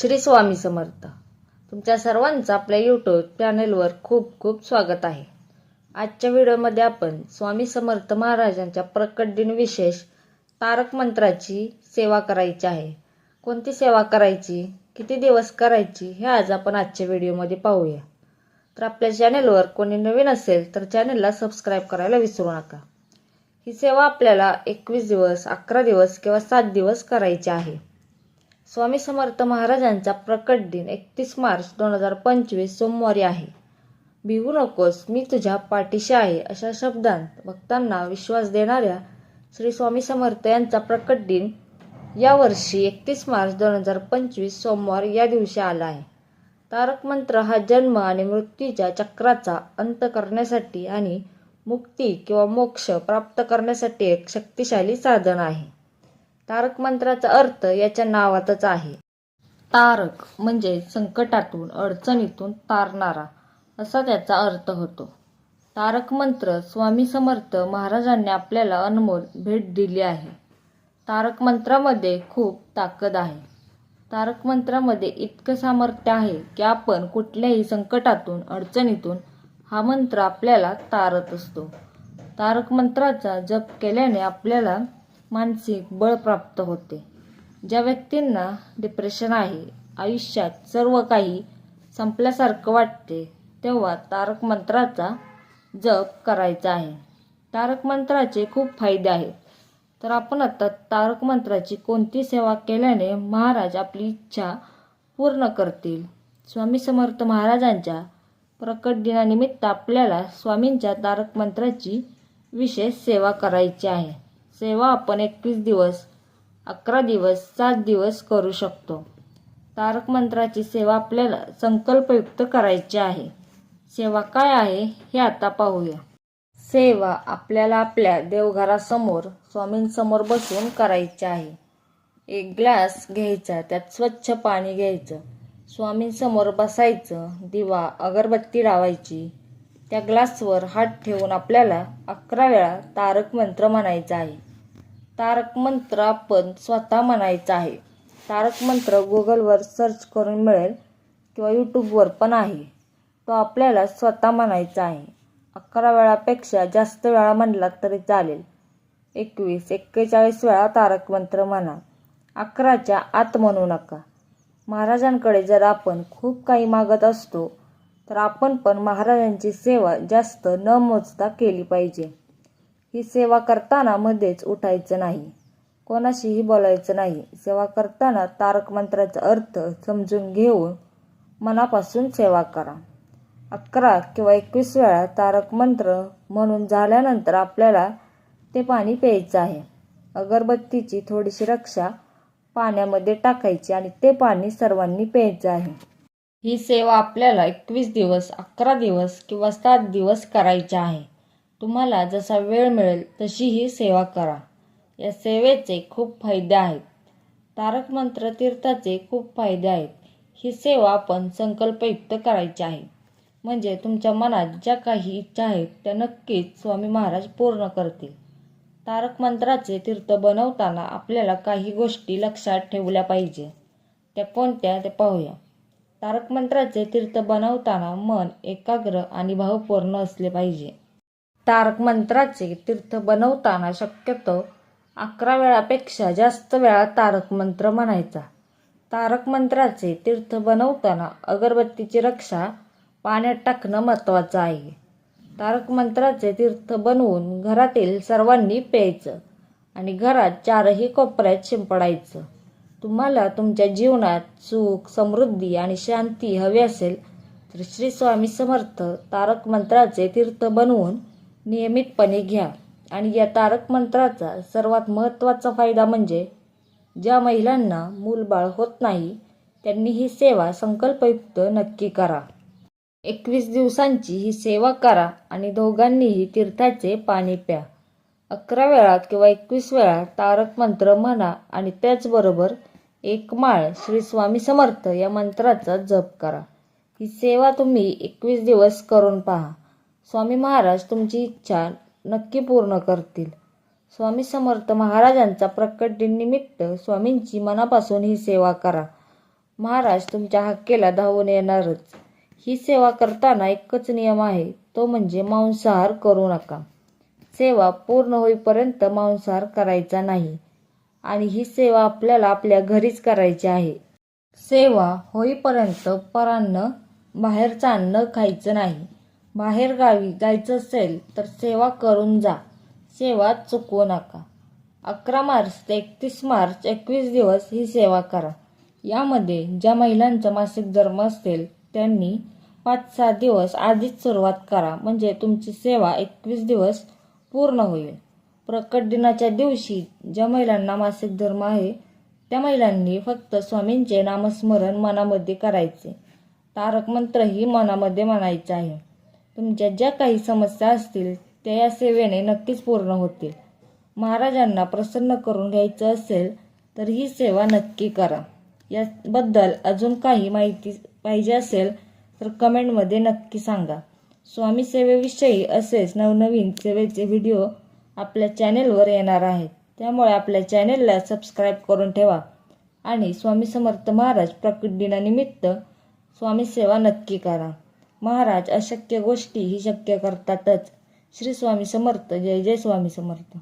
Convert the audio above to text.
श्री स्वामी समर्थ. तुमच्या सर्वांचं आपल्या यूट्यूब चॅनलवर खूप खूप स्वागत आहे. आजच्या व्हिडिओमध्ये आपण स्वामी समर्थ महाराजांच्या प्रकट दिन विशेष तारक मंत्राची सेवा करायची आहे. कोणती सेवा करायची? किती दिवस करायची? हे आज आपण आजच्या व्हिडिओमध्ये पाहूया. तर आपल्या चॅनलवर कोणी नवीन असेल तर चॅनलला सबस्क्राईब करायला विसरू नका. ही सेवा आपल्याला एकवीस दिवस अकरा दिवस किंवा सात दिवस करायची आहे. स्वामी समर्थ महाराजांचा प्रकट दिन एकतीस मार्च दोन हजार पंचवीस सोमवारी आहे. भिवू नकोस मी तुझ्या पाठीशी आहे अशा शब्दांत भक्तांना विश्वास देणाऱ्या श्री स्वामी समर्थ यांचा प्रकट दिन यावर्षी एकतीस मार्च दोन हजार पंचवीस सोमवार या दिवशी आला आहे. तारक मंत्र हा जन्म आणि मृत्यूच्या चक्राचा अंत करण्यासाठी आणि मुक्ती किंवा मोक्ष प्राप्त करण्यासाठी एक शक्तिशाली साधन आहे. तारक मंत्राचा अर्थ याच्या नावातच आहे. तारक म्हणजे संकटातून अडचणीतून तारणारा असा त्याचा अर्थ होतो. तारक मंत्र स्वामी समर्थ महाराजांनी आपल्याला अनमोल भेट दिली आहे. तारक मंत्रामध्ये खूप ताकद आहे. तारक मंत्रामध्ये इतकं सामर्थ्य आहे की आपण कुठल्याही संकटातून अडचणीतून हा मंत्र आपल्याला तारत असतो. तारक मंत्राचा जप केल्याने आपल्याला मानसिक बळ प्राप्त होते. ज्या व्यक्तींना डिप्रेशन आहे आयुष्यात सर्व काही संपल्यासारखं वाटते तेव्हा तारक मंत्राचा जप करायचा आहे. तारक मंत्राचे खूप फायदे आहेत. तर आपण आता तारक मंत्राची कोणती सेवा केल्याने महाराज आपली इच्छा पूर्ण करतील? स्वामी समर्थ महाराजांच्या प्रकट दिनानिमित्त आपल्याला स्वामींच्या तारक मंत्राची विशेष सेवा करायची आहे. सेवा आपण एकवीस दिवस अकरा दिवस सात दिवस करू शकतो. तारक मंत्राची सेवा आपल्याला संकल्पयुक्त करायची आहे. सेवा काय आहे हे आता पाहूया. सेवा आपल्याला आपल्या देवघरासमोर स्वामींसमोर बसून करायची आहे. एक ग्लास घ्यायचा त्यात स्वच्छ पाणी घ्यायचं. स्वामींसमोर बसायचं दिवा अगरबत्ती लावायची. त्या ग्लासवर हात ठेवून आपल्याला अकरा वेळा तारक मंत्र म्हणायचा आहे. तारक मंत्र आपण स्वतः म्हणायचा आहे. तारक मंत्र गुगलवर सर्च करून मिळेल किंवा यूट्यूबवर पण आहे. तो आपल्याला स्वतः म्हणायचा आहे. अकरा वेळापेक्षा जास्त वेळा म्हणला तरी चालेल. एकवीस एक्केचाळीस वेळा तारक मंत्र म्हणा. अकराच्या आत म्हणू नका. महाराजांकडे जर आपण खूप काही मागत असतो तर आपण पण महाराजांची सेवा जास्त न मोजता केली पाहिजे. ही सेवा करताना मध्येच उठायचं नाही. कोणाशीही बोलायचं नाही. सेवा करताना तारक मंत्राचा अर्थ समजून घेऊन मनापासून सेवा करा. अकरा किंवा एकवीस वेळा तारक मंत्र म्हणून झाल्यानंतर आपल्याला ते पाणी प्यायचं आहे. अगरबत्तीची थोडीशी रक्षा पाण्यामध्ये टाकायची आणि ते पाणी सर्वांनी प्यायचं आहे. ही सेवा आपल्याला एकवीस दिवस अकरा दिवस किंवा सात दिवस करायची आहे. तुम्हाला जसा वेळ मिळेल तशी ही सेवा करा. या सेवेचे खूप फायदे आहेत. तारक मंत्र तीर्थाचे खूप फायदे आहेत. ही सेवा आपण संकल्पयुक्त करायची आहे. म्हणजे तुमच्या मनात ज्या काही इच्छा आहेत त्या नक्कीच स्वामी महाराज पूर्ण करतील. तारक मंत्राचे तीर्थ बनवताना आपल्याला काही गोष्टी लक्षात ठेवल्या पाहिजे. त्या कोणत्या ते पाहूया. तारक मंत्राचे तीर्थ बनवताना मन एकाग्र आणि भावपूर्ण असले पाहिजे. तारक मंत्राचे तीर्थ बनवताना शक्यतो अकरा वेळापेक्षा जास्त वेळा तारक मंत्र म्हणायचा. तारक मंत्राचे तीर्थ बनवताना अगरबत्तीची रक्षा पाण्यात टाकणं महत्त्वाचं आहे. तारक मंत्राचे तीर्थ बनवून घरातील सर्वांनी प्यायचं आणि घरात चारही कोपऱ्यात शिंपडायचं. तुम्हाला तुमच्या जीवनात सुख समृद्धी आणि शांती हवी असेल तर श्री स्वामी समर्थ तारक मंत्राचे तीर्थ बनवून नियमितपणे घ्या. आणि या तारक मंत्राचा सर्वात महत्त्वाचा फायदा म्हणजे ज्या महिलांना मूलबाळ होत नाही त्यांनी ही सेवा संकल्पयुक्त नक्की करा. एकवीस दिवसांची ही सेवा करा आणि दोघांनीही तीर्थाचे पाणी प्या. अकरा वेळा किंवा एकवीस वेळा तारक मंत्र म्हणा आणि त्याचबरोबर एक माळ श्री स्वामी समर्थ या मंत्राचा जप करा. ही सेवा तुम्ही एकवीस दिवस करून पहा. स्वामी महाराज तुमची इच्छा नक्की पूर्ण करतील. स्वामी समर्थ महाराजांचा प्रकट निमित्त स्वामींची मनापासून ही सेवा करा. महाराज तुमच्या हक्केला धावून येणारच. ही सेवा करताना एकच नियम आहे तो म्हणजे मांसाहार करू नका. सेवा पूर्ण होईपर्यंत मांसाहार करायचा नाही. आणि ही सेवा आपल्याला आपल्या घरीच करायची आहे. सेवा होईपर्यंत परान्न बाहेरचं अन्न खायचं नाही. बाहेर गावी जायचं असेल तर सेवा करून जा. सेवा चुकवू नका. अकरा मार्च ते एकतीस मार्च एकवीस दिवस ही सेवा करा. यामध्ये ज्या महिलांचा मासिक धर्म असेल त्यांनी पाच सहा दिवस आधीच सुरुवात करा. म्हणजे तुमची सेवा एकवीस दिवस पूर्ण होईल. प्रकट दिनाच्या दिवशी ज्या महिलांना मासिक धर्म आहे त्या महिलांनी फक्त स्वामींचे नामस्मरण मनामध्ये करायचे. तारक मंत्रही मनामध्ये म्हणायचे आहे. तुमच्या ज्या काही समस्या असतील त्या या सेवेने नक्कीच पूर्ण होतील. महाराजांना प्रसन्न करून घ्यायचं असेल तर ही सेवा नक्की करा. याबद्दल अजून काही माहिती पाहिजे असेल तर कमेंटमध्ये नक्की सांगा. स्वामी सेवेविषयी असेच नवनवीन सेवेचे व्हिडिओ आपल्या चॅनेलवर येणार आहेत त्यामुळे आपल्या चॅनेलला सबस्क्राईब करून ठेवा. आणि स्वामी समर्थ महाराज प्रकट दिनानिमित्त स्वामी सेवा नक्की करा. महाराज अशक्य गोष्टी ही शक्य करतातच. श्री स्वामी समर्थ जय जय स्वामी समर्थ.